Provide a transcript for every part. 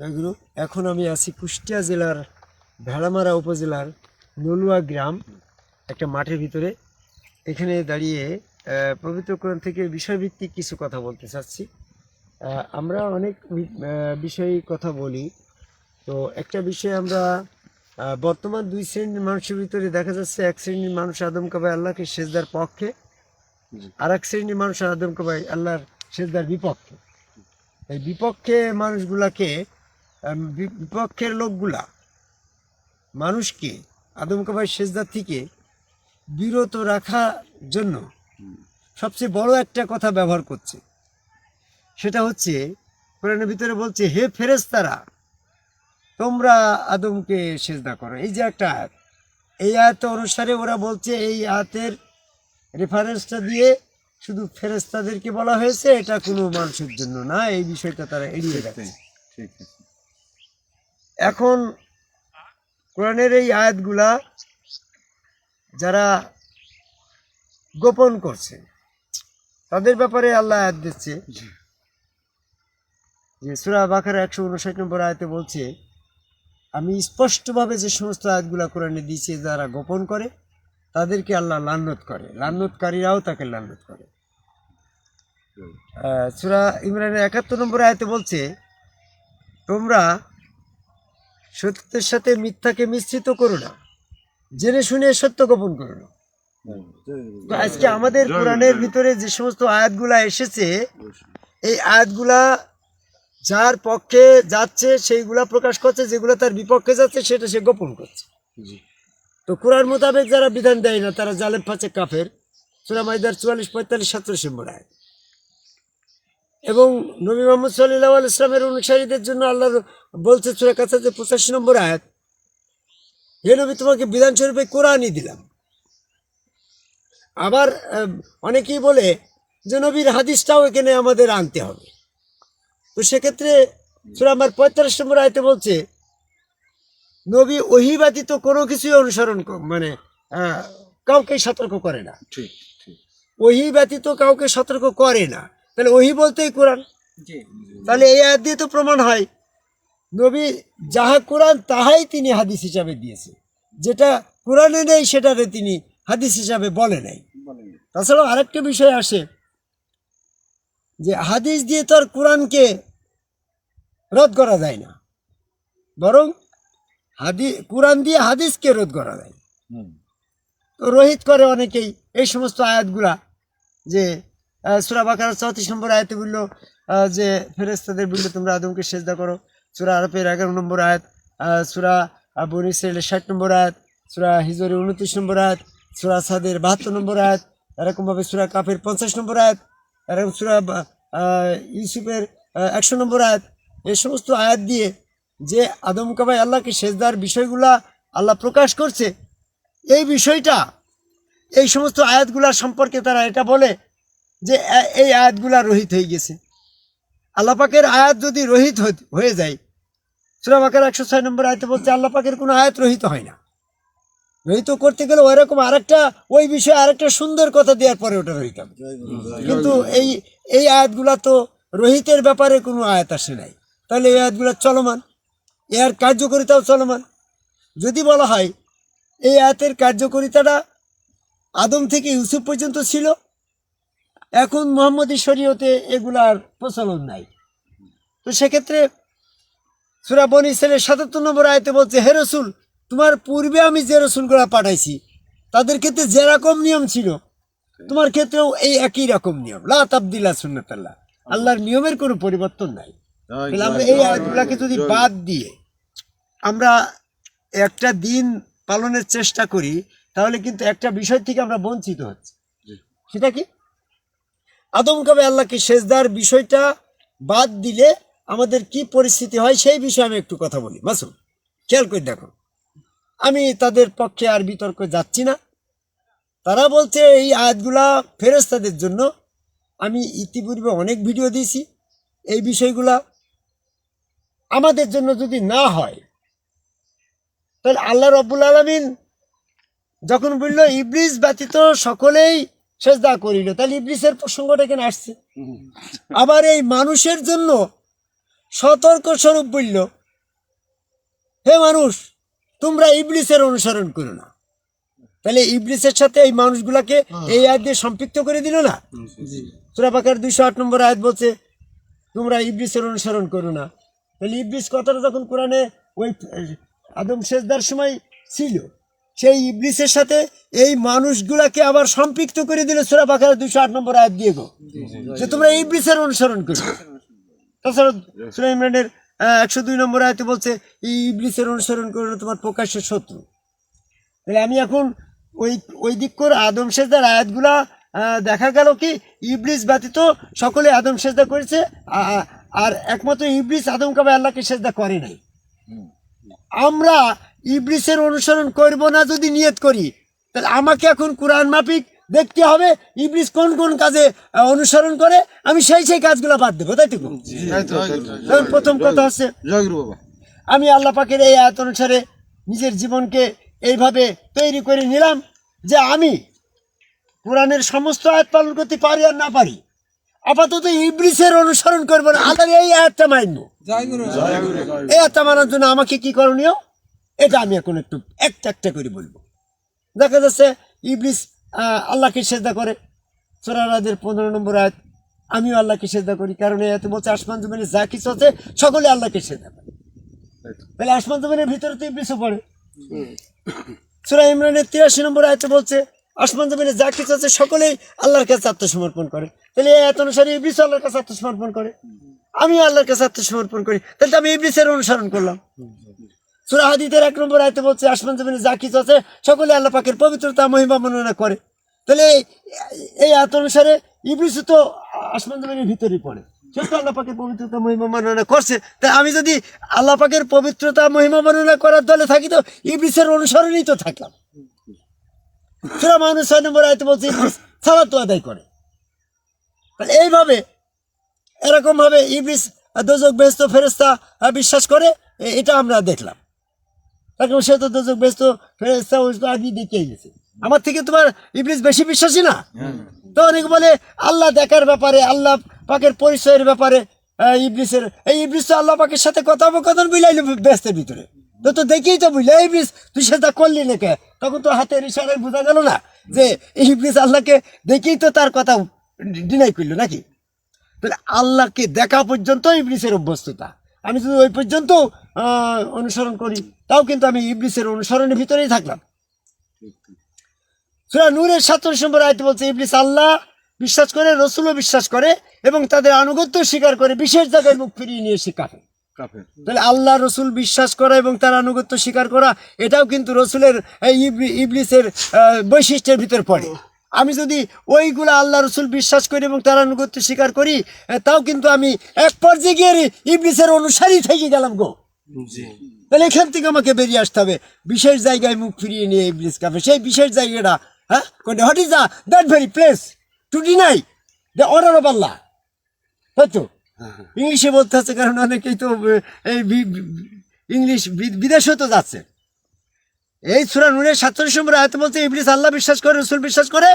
জয়গুরু এখন আমি আছি কুষ্টিয়া জেলার ভেড়ামারা উপজেলার নলুয়া গ্রাম একটা মাঠের ভিতরে। এখানে দাঁড়িয়ে আহ, পবিত্র কোরআন থেকে বিষয়ভিত্তিক কিছু কথা বলতে চাচ্ছি। আমরা অনেক বিষয়ে কথা বলি। তো একটা বিষয় আমরা বর্তমান দুই শ্রেণির মানুষের ভিতরে দেখা যাচ্ছে এক শ্রেণির মানুষ আদম কাবাই আল্লাহকে সেজদার পক্ষে আর এক শ্রেণির মানুষ আদম কাবাই আল্লাহর সেজদার বিপক্ষে। এই বিপক্ষে মানুষগুলাকে বিপক্ষের লোকগুলা মানুষকে আদম কাবাই সেজদার থেকে বিরত রাখার জন্য সবচেয়ে বড় একটা কথা ব্যবহার করছে। সেটা হচ্ছে কোরআনের ভিতরে বলছে হে ফেরেশতারা তোমরা আদমকে সেজদা করো। এই যে একটা আয়াত এই আয়াত অনুসারে ওরা বলছে এই আয়াতের রেফারেন্সটা দিয়ে শুধু ফেরেশতাদেরকে বলা হয়েছে এটা কোনো মানুষের জন্য না এই বিষয়টা তারা এড়িয়ে যাচ্ছে ঠিক আছে এখন কোরআনের এই আয়াতগুলা যারা গোপন করছে তাদের ব্যাপারে আল্লাহ আয়াত দিচ্ছে। যে সুরা বাখার একশো উনষাট নম্বর আয়াতে বলছে আমি স্পষ্টভাবে যে সমস্ত আয়াতগুলা কোরআনে দিয়েছি যারা গোপন করে তাদেরকে আল্লাহ লান্নত করে। লান্নতকারীরাও তাকে লান্নত করে। সুরা ইমরানের একাত্তর নম্বর আয়তে বলছে তোমরা সত্যের সাথে মিথ্যাকে মিশ্রিত করো না। জেনে শুনে সত্য গোপন করো না। তো আজকে আমাদের কোরআনের ভিতরে যে সমস্ত আয়াতগুলা এসেছে এই আয়াতগুলা যার পক্ষে যাচ্ছে সেইগুলা প্রকাশ করছে যেগুলো তার বিপক্ষে যাচ্ছে সেটা সে গোপন করছে। তো কোরআন মোতাবেক যারা বিধান দেয় না তারা জালেম ফাঁচে কাফের। সুরা মাইদার চুয়াল্লিশ পঁয়তাল্লিশ সাতচল্লিশ নম্বর আয়াত। এবং নবী মোহাম্মদ সাল্লাহ ইসলামের অনুসারীদের জন্য আল্লাহ বলছে সুরা কাছে যে পঁচাশি নম্বর আয়াত হে নবী তোমাকে বিধান স্বরূপে কোরআনই দিলাম। আবার অনেকেই বলে যে নবীর হাদিসটাও এখানে আমাদের আনতে হবে। তো সেক্ষেত্রে সুরা আমার পঁয়তাল্লিশ নম্বর আয়তে বলছে নবী ওহি ব্যতীত কোনো কিছুই অনুসরণ মানে কাউকে সতর্ক করে না। ঠিক ঠিক। ওহি ব্যতীত কাউকে সতর্ক করে না। তাহলে ওহি বলতেই কোরআন? তাহলে এই আয়াত দিয়ে তো প্রমাণ হয়। নবী যাহা কোরআন তাহাই তিনি হাদিস হিসাবে দিয়েছে। যেটা কোরআনে নেই সেটারে তিনি হাদিস হিসাবে বলে নাই। তাছাড়াও আরেকটা বিষয় আসে যে হাদিস দিয়ে তো আর কোরআনকে রদ করা যায় না। বরং হাদি কোরআন দিয়ে হাদিসকে রোধ করা যায়। হুম। তো রোহিত করে অনেকেই এই সমস্ত আয়াতগুলা যে সুরা বাকার চৌত্রিশ নম্বর আয়াতে বলল যে ফেরেস্তাদের বলল, তোমরা আদমকে সেজদা করো। সুরা আরবের এগারো নম্বর আয়াত সুরা বনি ইসরায়েলের ষাট নম্বর আয়াত, সুরা হিজরের উনত্রিশ নম্বর আয়াত, সুরা সাদের বাহাত্তর নম্বর আয়াত, এরকমভাবে সুরা কাফের পঞ্চাশ নম্বর আয়াত, এরকম সুরা ইউসুফের একশো নম্বর আয়াত, এই সমস্ত আয়াত দিয়ে যে আদম কাবাই আল্লাহকে সেজদার বিষয়গুলা আল্লাহ প্রকাশ করছে, এই বিষয়টা, এই সমস্ত আয়াতগুলা সম্পর্কে তারা এটা বলে যে এই আয়াতগুলা রহিত হয়ে গেছে। আল্লাহ পাকের আয়াত যদি রহিত হত- হয়ে যায় সুরাবাকের একশো ছয় নম্বর আয়তে বলছে, আল্লাহ পাকের কোনো আয়াত রহিত হয় না। রহিত করতে গেলে ওইরকম আরেকটা, ওই বিষয়ে আরেকটা সুন্দর কথা দেওয়ার পরে ওটা রহিত কিন্তু এই এই আয়াতগুলা তো রহিতের ব্যাপারে কোনো আয়াত আসে নাই। তাহলে এই আয়াতগুলা চলমান? এর কার্যকরিতাও চলমান? যদি বলা হয়, এই আয়াতের কার্যকরিতাটা আদম থেকে ইউসুফ পর্যন্ত ছিল এখন মোহাম্মদী শরীয়তে এগুলার প্রচলন নাই। তো সেক্ষেত্রে সুরা বনি ইসরায়েলের সাতাত্তর নম্বর আয়তে বলছে হে রসুল তোমার পূর্বে আমি যে রসুলগুলা পাঠাইছি তাদের ক্ষেত্রে যেরকম নিয়ম ছিল তোমার ক্ষেত্রেও এই একই রকম নিয়ম। লা সুন্নাতাল্লাহ। আল্লাহর নিয়মের কোনো পরিবর্তন নাই। তাহলে আমরা এই আয়াতগুলাকে যদি বাদ দিয়ে আমরা একটা দিন পালনের চেষ্টা করি তাহলে কিন্তু একটা বিষয় থেকে আমরা বঞ্চিত হচ্ছি। সেটা কি? আদম কবে আল্লাহকে সেজদার বিষয়টা বাদ দিলে আমাদের কি পরিস্থিতি হয় সেই বিষয়ে আমি একটু কথা বলি। মাসুম, খেয়াল করে দেখো। আমি তাদের পক্ষে আর বিতর্ক যাচ্ছি না। তারা বলছে, এই আয়াতগুলা ফেরেস্তাদের জন্য। আমি ইতিপূর্বে অনেক ভিডিও দিয়েছি এই বিষয়গুলা। আমাদের জন্য যদি না হয়, তাহলে আল্লাহ রব্বুল আলমিন যখন বলল, ইবলিস ব্যতীত সকলেই সেজদা করিল। তাহলে ইবলিসের প্রসঙ্গটা এখানে আসছে। আবার এই মানুষের জন্য সতর্ক স্বরূপ বলল হে মানুষ তোমরা ইবলিসের অনুসরণ করো না। তাহলে ইবলিসের সাথে এই মানুষগুলাকে এই আয়াত দিয়ে সম্পৃক্ত করে দিল না? সুরা বাকার দুইশো আট নম্বর আয়াত বলছে তোমরা ইবলিসের অনুসরণ করো না। তাহলে ইবলিস কথাটা যখন কোরআনে ওই আদম সেজদার সময় ছিল সেই ইবলিসের সাথে এই মানুষগুলাকে আবার সম্পৃক্ত করে দিল সুরা বাকার দুশো আট নম্বর আয়াত দিয়ে গো। যে তোমরা ইবলিসের অনুসরণ করো। তাছাড়া সুরা ইমরানের একশো দুই নম্বর আয়তে বলছে এই ইবলিসের অনুসরণ করো তোমার প্রকাশ্য শত্রু। তাহলে আমি এখন ওই ওই দিক করে আদম সেজদার আয়াতগুলা দেখা গেল কি ইবলিস ব্যতীত সকলে আদম সেজদা করেছে আর একমাত্র ইবলিস আদম কাবে আল্লাহকে সেজদা করে নাই। আমরা ইবলিসের অনুসরণ করব না যদি নিয়ত করি তাহলে আমাকে এখন কোরআন মাফিক দেখতে হবে ইবলিস কোন কোন কাজে অনুসরণ করে আমি সেই সেই কাজগুলো বাদ দেবো তাই তো? প্রথম কথা হচ্ছে আমি আল্লাহ পাকের এই আয়াত অনুসারে নিজের জীবনকে এইভাবে তৈরি করে নিলাম যে আমি কোরআনের সমস্ত আয়াত পালন করতে পারি আর না পারি। আপাতত ইবলিসের অনুসরণ করব না আল্লাহ এই আয়াতটা মানবো এই আয়াতটা মানার জন্য আমাকে কি করণীয়? এটা আমি এখন একটু একটা একটা করে বলব। দেখা যাচ্ছে ইবলিস আল্লাহকে সেজদা করে। সোরারাদের পনেরো নম্বর আয়াত, আমিও আল্লাহকে সেজদা করি, কারণ আয়াতে বলছে, আসমান জমিনে যা কিছু আছে সকলে আল্লাহকে সেজদা করে। তাহলে আসমান জমিনের ভিতরে তো ইবলিসও পড়ে। সুরা ইমরানের তিরাশি নম্বর আয়তে বলছে, আসমান জমিনে যা কিছু আছে সকলেই আল্লাহর কাছে আত্মসমর্পণ করে। তাহলে আয়াত অনুসারে ইবলিস আল্লাহর কাছে আত্মসমর্পণ করে। আমি আল্লাহর কাছে আত্মসমর্পণ করি। তাহলে তো আমি ইবলিসের অনুসরণ করলাম। সুরা হাদিতের এক নম্বর আয়তে বলছে, আসমান জমিনে যা কিছু আছে, সকলে আল্লাহ পাকের পবিত্রতা, মহিমা বর্ণনা করে। তাহলে এই- আয়াত অনুসারে ইবলিসও তো আসমান জমিনের ভিতরেই পড়ে। সে তো আল্লাহ পাকের পবিত্রতা, মহিমা বর্ণনা করছে। তাই আমি যদি আল্লাহ পাকের পবিত্রতা, মহিমা বর্ণনা করার দলে থাকি তো ইবলিসের অনুসরণই তো থাকলাম। সুরা মানুষ ছয় নম্বর আয়তে বলছে, ইবলিস সালাত আদায় করে। তাহলে এইভাবে এরকম ভাবে ইবলিস দোজক, ব্যস্ত ফেরেস্তা বিশ্বাস করে এটা আমরা দেখলাম। এখন সে তো দোজক ব্যস্ত আগেই দেখিয়ে গেছে আমার থেকে তোমার ইবলিস বেশি বিশ্বাসী না? তো অনেক বলে আল্লাহ দেখার ব্যাপারে আল্লাহ পাকের পরিচয়ের ব্যাপারে ইবলিসের এই ইবলিস তো আল্লাহ পাকের সাথে কথোপকথন বুঝলাইলো ব্যস্তের ভিতরে। তো তো দেখেই তো বুঝলে ইবলিস তুই সেটা করলি না কে তখন তো হাতের ইশারায় বোঝা গেল না যে ইবলিস আল্লাহকে দেখেই তো তার কথা ডিনাই করল নাকি? তাহলে আল্লাহকে দেখা পর্যন্ত ইবলিসের অভ্যস্ততা। আমি যদি ওই পর্যন্ত অনুসরণ করি। তাও কিন্তু আমি ইবলিসের অনুসরণের ভিতরেই থাকলাম। সুরা নূরের সাতচল্লিশ নম্বর আয়তে বলছে ইবলিস আল্লাহ বিশ্বাস করে রসুলও বিশ্বাস করে এবং তাদের আনুগত্য স্বীকার করে বিশেষ জায়গায় মুখ ফিরিয়ে নিয়ে সে কাফে তাহলে আল্লাহ রসুল বিশ্বাস করা এবং তার আনুগত্য স্বীকার করা এটাও কিন্তু রসুলের ইবলি- ইবলিসের বৈশিষ্ট্যের ভিতর পড়ে। আমি যদি ওইগুলো আল্লাহ রসুল বিশ্বাস করি এবং তার আনুগত্য স্বীকার করি তাও কিন্তু আমি এক পর্যায়ে গিয়ে ইবলিসের অনুসারী থেকে গেলাম গো। তাহলে এখান থেকে আমাকে বেরিয়ে আসতে হবে। বিশেষ জায়গায় মুখ ফিরিয়ে নিয়ে ইবলিস কাফে সেই বিশেষ জায়গাটা হ্যাঁ? What is that very place to deny the order of Allah তাই তো? ইংলিশে বলতে হচ্ছে কারণ অনেকেই তো এই ইংলিশ বিদেশেও তো যাচ্ছে। এই সুরা নুনের সাতচল্লিশ নম্বর আয়তে বলছে, ইবলিস আল্লাহ বিশ্বাস করে, রসুল বিশ্বাস করে,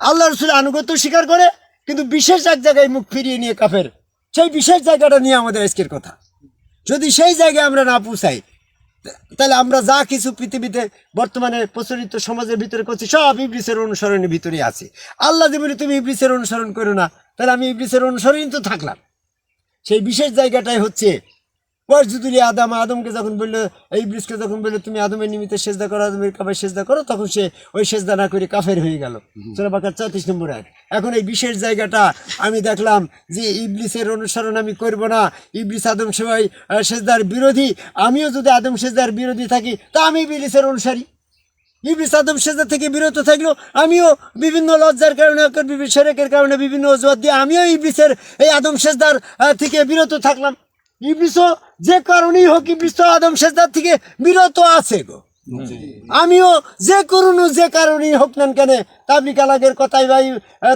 আল্লাহ রসুল আনুগত্য স্বীকার করে, কিন্তু বিশেষ এক জায়গায় মুখ ফিরিয়ে নিয়ে কাফের। সেই বিশেষ জায়গাটা নিয়ে আমাদের আজকের কথা। যদি সেই জায়গায় আমরা না পৌঁছাই, তাহলে আমরা যা কিছু পৃথিবীতে বর্তমানে প্রচলিত সমাজের ভিতরে করছি, সব ইবলিসের অনুসরণের ভিতরে আছে। আল্লাহ বলে তুমি ইবলিসের অনুসরণ করো না, তাহলে আমি ইবলিসের অনুসরণই তো থাকলাম। সেই বিশেষ জায়গাটাই হচ্ছে ওয়াজুদুলি আদম আদমকে যখন বলল এই ইবলিসকে যখন বলল তুমি আদমের নিমিত্তে সেজদা করো আদমের কাপের সেজদা করো তখন সে ওই সেজদা না করে কাফের হয়ে গেল সোনা বাকার চৌত্রিশ নম্বর আয়াত। এখন এই বিশেষ জায়গাটা আমি দেখলাম যে ইবলিসের অনুসরণ আমি করব না ইবলিস আদম সেবাই সেজদার বিরোধী আমিও যদি আদম সেজদার বিরোধী থাকি তা আমি ইবলিসের অনুসারী ইবলিস আদম সেজদা থেকে বিরত থাকল আমিও বিভিন্ন লজ্জার কারণে সেরেকের কারণে বিভিন্ন অজুহাত দিয়ে আমিও ইবলিসের এই আদম সেজদার থেকে বিরত থাকলাম ইবলিসও যে কারণেই হোক ইবলিস আদম সেজদার থেকে বিরত আছে গো। আমিও যে করুন যে কারণেই হোক না কেন তাবলিক আলাগের কথাই ভাই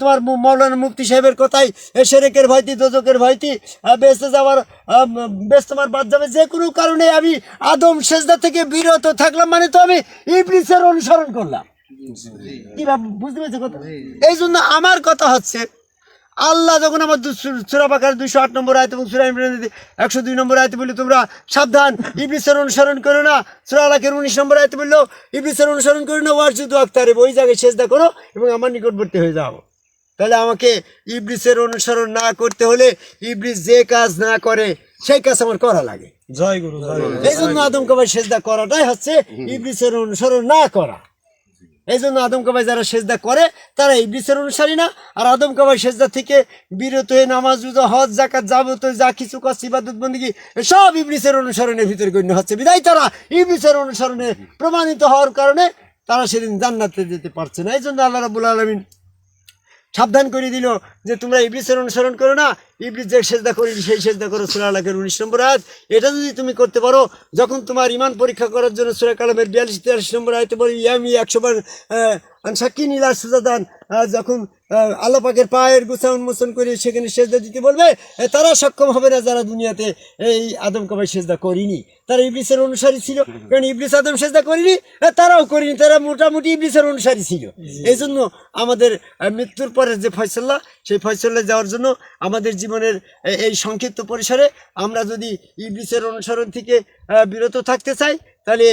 তোমার মৌলানা মুফতি সাহেবের কথাই সেরেকের ভয়তি দোজকের ভয়তি আহ, যাওয়ার বেশ বাদ যাবে। যে কোনো কারণে আমি আদম সেজদা থেকে বিরত থাকলাম মানে তো আমি ইবলিসের অনুসরণ করলাম। বুঝতে পেরেছ কথা? এই জন্য আমার কথা হচ্ছে আল্লাহ যখন আমার সুরা বাকার দুইশো আট নম্বর আয়ত এবং সুরা ইমরান একশো দুই নম্বর আয়তে বলল তোমরা সাবধান ইবলিসের অনুসরণ করো না। সুরা আলাকের উনিশ নম্বর আয়তে বলল ইবলিসের অনুসরণ করো না ওয়ার শুধু আক্তারে ওই জায়গায় চেষ্টা করো এবং আমার নিকটবর্তী হয়ে যাও। তাহলে আমাকে ইবলিসের অনুসরণ না করতে হলে ইবলিস যে কাজ না করে সেই কাজ আমার করা লাগে। জয় গুরু এই জন্য আদম কবাই সেজদা করাটাই হচ্ছে ইবলিসের অনুসরণ না করা। এই জন্য আদমকাবাই যারা সেজদা করে, তারা ইবলিসের অনুসারী না। আর আদমকাবাই সেজদা থেকে বিরত হয়ে নামাজ উজা হজ জাকাত যাবতীয় যা কিছু কর ইবাদত বন্দী সব ইবলিসের অনুসরণের ভিতরে গণ্য হচ্ছে। বিদায় তারা ইবলিসের অনুসরণে প্রমাণিত হওয়ার কারণে তারা সেদিন জান্নাতে যেতে পারছে না। এই জন্য আল্লাহ রাবুল আলমিন সাবধান করে দিল যে তোমরা ইবলিসের অনুসরণ করো না। ইবলিস যে সেজদা করি, সেই সেজদা করো সুরা আলাকের উনিশ নম্বর আয়াত। এটা যদি তুমি করতে পারো, যখন তোমার ইমান পরীক্ষা করার জন্য সুরা কালামের বিয়াল্লিশ তেয়াল্লিশ নম্বর আয়তে বলি, ইয়ামি একশো বার সাক্ষী নীলা সুজাদান যখন আল্লাহ পাকের পায়ের গুছা উন্মোচন করে সেখানে সেজদা দিতে বলবে তারা সক্ষম হবে না যারা দুনিয়াতে এই আদম কবাই সেজদা করিনি। তারা ইবলিসের অনুসারী ছিল কারণ ইবলিস আদম সেজদা করিনি তারাও করিনি তারা মোটামুটি ইবলিসের অনুসারী ছিল। এই জন্য আমাদের মৃত্যুর পরে যে ফয়সল্লা সেই ফয়সল্লা যাওয়ার জন্য আমাদের জীবনের এই সংক্ষিপ্ত পরিসরে আমরা যদি ইবলিসের অনুসরণ থেকে বিরত থাকতে চাই তাহলে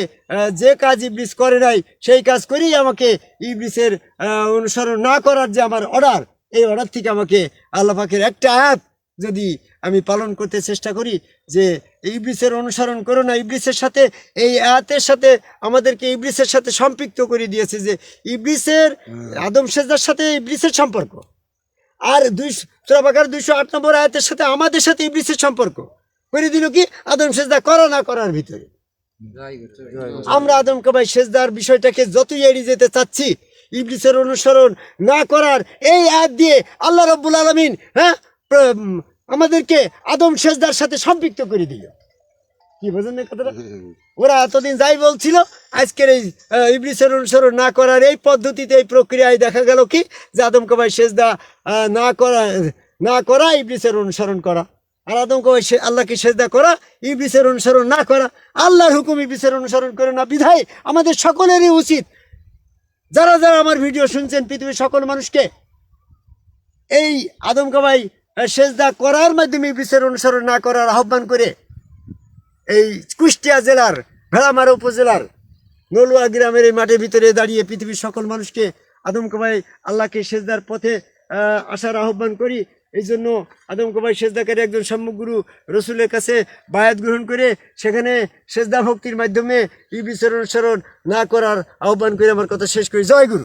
যে কাজ ইবলিস করে নাই সেই কাজ করেই আমাকে ইবলিসের অনুসরণ না করার যে আমার অর্ডার এই অর্ডার থেকে আমাকে আল্লাহ পাকের একটা অ্যাপ যদি আমি পালন করতে চেষ্টা করি যে ইবলিসের অনুসরণ করো না ইবলিসের সাথে এই আয়াতের সাথে আমাদেরকে ইবলিসের সাথে সম্পৃক্ত করে দিয়েছে যে ইবলিসের আদম সেজদার সাথে ইবলিসের সম্পর্ক। আর দুই সুরাবাকার দুইশো আট নম্বর আয়াতের সাথে আমাদের সাথে ইবলিসের সম্পর্ক। করে দিল কি? আদম সেজদা করা না করার ভিতরে। আমরা আদম কবাই সেজদার বিষয়টাকে যতই এড়িয়ে যেতে চাচ্ছি ইবলিসের অনুসরণ না করার এই আয়াত দিয়ে আল্লাহ রব্বুল আলমিন হ্যাঁ আমাদেরকে আদম সেজদার সাথে সম্পৃক্ত করে দিল। কি বোঝেন না কথাটা? ওরা এতদিন যাই বলছিল আজকের এই ইবলিসের অনুসরণ না করার এই পদ্ধতিতে এই প্রক্রিয়ায় দেখা গেল কি? যে আদম কবাই সেজদা না করা না করা ইবলিসের অনুসরণ করা। আর আদম কবাই সে- আল্লাহকে সেজদা করা ইবলিসের অনুসরণ না করা, আল্লাহর হুকুম ইবলিসের অনুসরণ করে না। বিধায় আমাদের সকলেরই উচিত, যারা যারা আমার ভিডিও শুনছেন পৃথিবীর সকল মানুষকে, এই আদম কবাই সেজদা করার মাধ্যমে ইবলিসের অনুসরণ না করার আহ্বান করে, এই কুষ্টিয়া জেলার ভেড়ামারা উপজেলার, নলুয়া গ্রামের এই মাঠের ভিতরে দাঁড়িয়ে পৃথিবীর সকল মানুষকে আদম কবাই আল্লাহকে সেজদার পথে আসার আহ্বান করি। এই জন্য আদম কবাই সেজদাকারী একজন সম্মুখগুরু রসুলের কাছে বায়াত গ্রহণ করে সেখানে সেজদা ভক্তির মাধ্যমে ই বিচরণ অনুসরণ না করার আহ্বান করে আমার কথা শেষ করি। জয় গুরু।